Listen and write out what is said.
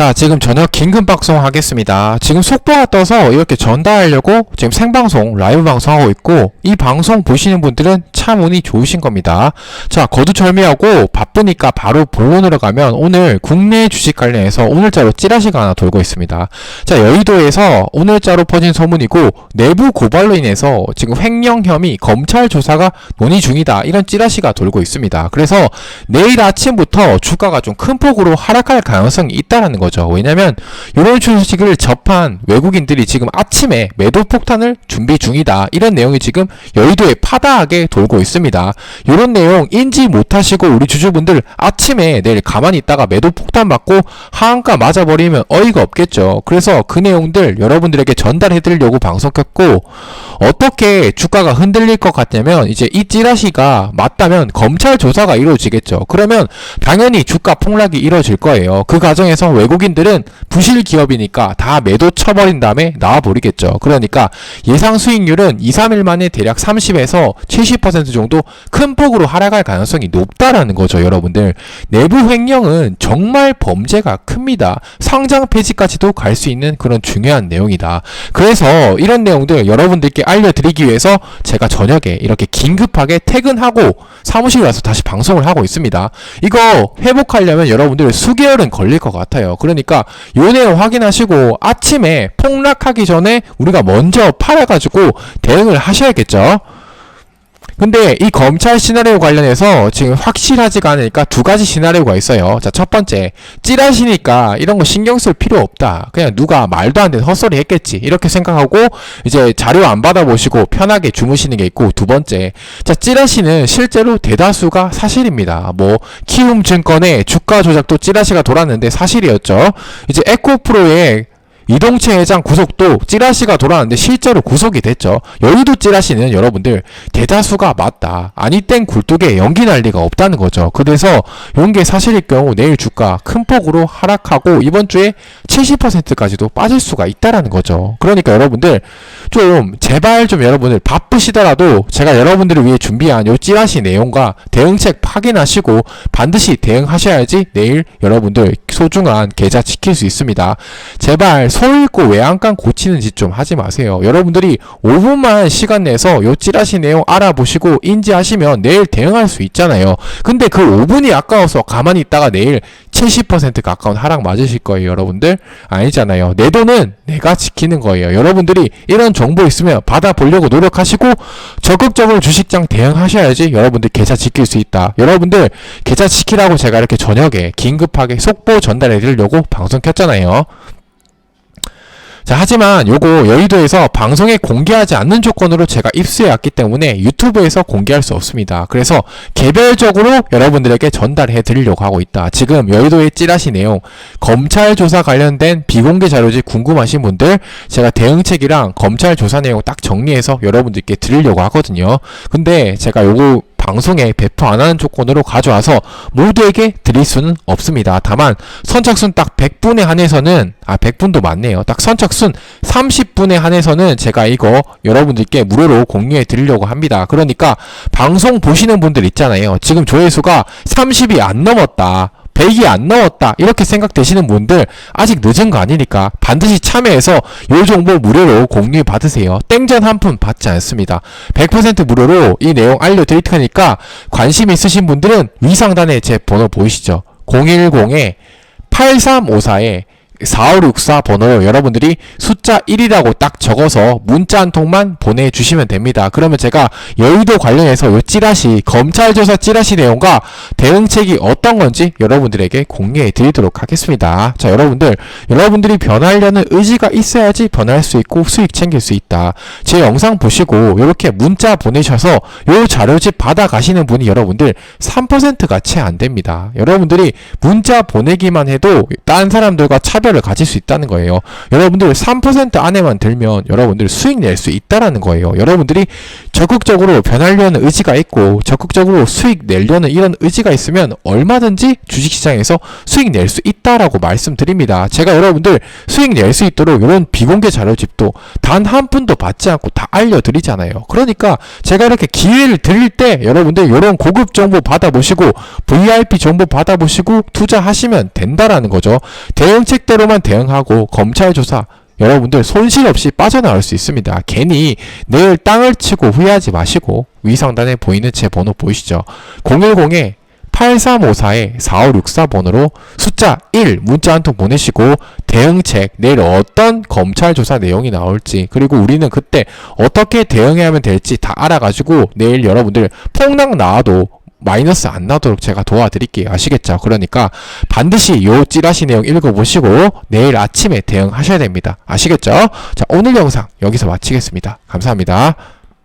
자, 지금 저녁 긴급 방송 하겠습니다. 지금 속보가 떠서 이렇게 전달하려고 지금 생방송, 라이브 방송하고 있고, 이 방송 보시는 분들은 참 운이 좋으신 겁니다. 자, 거두절미하고 바쁘니까 바로 본론으로 가면 오늘 국내 주식 관련해서 오늘자로 찌라시가 하나 돌고 있습니다. 자, 여의도에서 오늘자로 퍼진 소문이고, 내부 고발로 인해서 지금 횡령 혐의 검찰 조사가 논의 중이다. 이런 찌라시가 돌고 있습니다. 그래서 내일 아침부터 주가가 좀 큰 폭으로 하락할 가능성이 있다라는 거죠. 왜냐면 이런 주식을 접한 외국인들이 지금 아침에 매도 폭탄을 준비 중이다. 이런 내용이 지금 여의도에 파다하게 돌고 있습니다. 이런 내용 인지 못하시고 우리 주주분들 아침에 내일 가만히 있다가 매도 폭탄 맞고 하한가 맞아버리면 어이가 없겠죠. 그래서 그 내용들 여러분들에게 전달해 드리려고 방송 켰고 어떻게 주가가 흔들릴 것 같냐면 이제 이 찌라시가 맞다면 검찰 조사가 이루어지겠죠. 그러면 당연히 주가 폭락이 이루어질 거예요. 그 과정에서 외국 인들은 부실 기업이니까 다 매도 쳐버린 다음에 나와버리겠죠. 그러니까 예상 수익률은 2, 3일 만에 대략 30에서 70% 정도 큰 폭으로 하락할 가능성이 높다라는 거죠, 여러분들. 내부 횡령은 정말 범죄가 큽니다. 상장 폐지까지도 갈 수 있는 그런 중요한 내용이다. 그래서 이런 내용들 여러분들께 알려드리기 위해서 제가 저녁에 이렇게 긴급하게 퇴근하고 사무실 와서 다시 방송을 하고 있습니다. 이거 회복하려면 여러분들 수개월은 걸릴 것 같아요. 그러니까 요 내용 확인하시고 아침에 폭락하기 전에 우리가 먼저 팔아가지고 대응을 하셔야겠죠. 근데 이 검찰 시나리오 관련해서 지금 확실하지가 않으니까 두 가지 시나리오가 있어요. 자, 첫 번째. 찌라시니까 이런 거 신경 쓸 필요 없다. 그냥 누가 말도 안 되는 헛소리 했겠지. 이렇게 생각하고 이제 자료 안 받아보시고 편하게 주무시는 게 있고 두 번째. 자, 찌라시는 실제로 대다수가 사실입니다. 뭐, 키움 증권의 주가 조작도 찌라시가 돌았는데 사실이었죠. 이제 에코프로의 이동채 회장 구속도 찌라시가 돌아왔는데 실제로 구속이 됐죠. 여의도 찌라시는 여러분들 대다수가 맞다. 아니 땡 굴뚝에 연기 날 리가 없다는 거죠. 그래서 이런 게 사실일 경우 내일 주가 큰 폭으로 하락하고 이번 주에 70%까지도 빠질 수가 있다라는 거죠. 그러니까 여러분들 좀 제발 좀 여러분들 바쁘시더라도 제가 여러분들을 위해 준비한 요 찌라시 내용과 대응책 확인하시고 반드시 대응하셔야지 내일 여러분들 소중한 계좌 지킬 수 있습니다. 제발 서 읽고 외양간 고치는 짓 좀 하지 마세요. 여러분들이 5분만 시간 내서 요 찌라시 내용 알아보시고 인지하시면 내일 대응할 수 있잖아요. 근데 그 5분이 아까워서 가만히 있다가 내일 70% 가까운 하락 맞으실 거예요, 여러분들. 아니잖아요. 내 돈은 내가 지키는 거예요. 여러분들이 이런 정보 있으면 받아보려고 노력하시고 적극적으로 주식장 대응하셔야지 여러분들 계좌 지킬 수 있다. 여러분들 계좌 지키라고 제가 이렇게 저녁에 긴급하게 속보 전달해 드리려고 방송 켰잖아요. 자, 하지만 요거 여의도에서 방송에 공개하지 않는 조건으로 제가 입수해 왔기 때문에 유튜브에서 공개할 수 없습니다. 그래서 개별적으로 여러분들에게 전달해 드리려고 하고 있다. 지금 여의도의 찌라시 내용, 검찰 조사 관련된 비공개 자료지 궁금하신 분들 제가 대응책이랑 검찰 조사 내용 딱 정리해서 여러분들께 드리려고 하거든요. 근데 제가 요거 방송에 배포 안 하는 조건으로 가져와서 모두에게 드릴 수는 없습니다. 다만 선착순 딱 100분에 한해서는 아 100분도 많네요. 딱 선착순 30분에 한해서는 제가 이거 여러분들께 무료로 공유해 드리려고 합니다. 그러니까 방송 보시는 분들 있잖아요. 지금 조회수가 30이 안 넘었다. 100이 안 넘었다. 이렇게 생각되시는 분들 아직 늦은 거 아니니까 반드시 참여해서 요 정보 무료로 공유 받으세요. 땡전 한 푼 받지 않습니다. 100% 무료로 이 내용 알려드릴 테니까 관심 있으신 분들은 위상단에 제 번호 보이시죠? 010에 8354에 4564 번호로 여러분들이 숫자 1이라고 딱 적어서 문자 한 통만 보내주시면 됩니다. 그러면 제가 여의도 관련해서 요 찌라시, 검찰 조사 찌라시 내용과 대응책이 어떤 건지 여러분들에게 공유해 드리도록 하겠습니다. 자, 여러분들, 여러분들이 변하려는 의지가 있어야지 변할 수 있고 수익 챙길 수 있다. 제 영상 보시고 이렇게 문자 보내셔서 요 자료집 받아 가시는 분이 여러분들 3%가 채 안 됩니다. 여러분들이 문자 보내기만 해도 딴 사람들과 차별 을 가질 수 있다는 거예요. 여러분들 3% 안에만 들면 여러분들 수익 낼 수 있다라는 거예요. 여러분들이 적극적으로 변하려는 의지가 있고 적극적으로 수익 내려는 이런 의지가 있으면 얼마든지 주식시장에서 수익 낼 수 있다라고 말씀드립니다. 제가 여러분들 수익 낼 수 있도록 이런 비공개 자료집도 단 한 푼도 받지 않고 다 알려드리잖아요. 그러니까 제가 이렇게 기회를 드릴 때 여러분들 이런 고급 정보 받아보시고 VIP 정보 받아보시고 투자하시면 된다라는 거죠. 대응책대로만 대응하고 검찰 조사 여러분들 손실 없이 빠져나올 수 있습니다. 괜히 내일 땅을 치고 후회하지 마시고 위상단에 보이는 제 번호 보이시죠? 010에 8354-4564번으로 숫자 1 문자 한 통 보내시고 대응책 내일 어떤 검찰 조사 내용이 나올지 그리고 우리는 그때 어떻게 대응해야 하면 될지 다 알아가지고 내일 여러분들 폭락 나와도 마이너스 안 나도록 제가 도와드릴게요. 아시겠죠? 그러니까 반드시 요 찌라시 내용 읽어보시고 내일 아침에 대응하셔야 됩니다. 아시겠죠? 자, 오늘 영상 여기서 마치겠습니다. 감사합니다.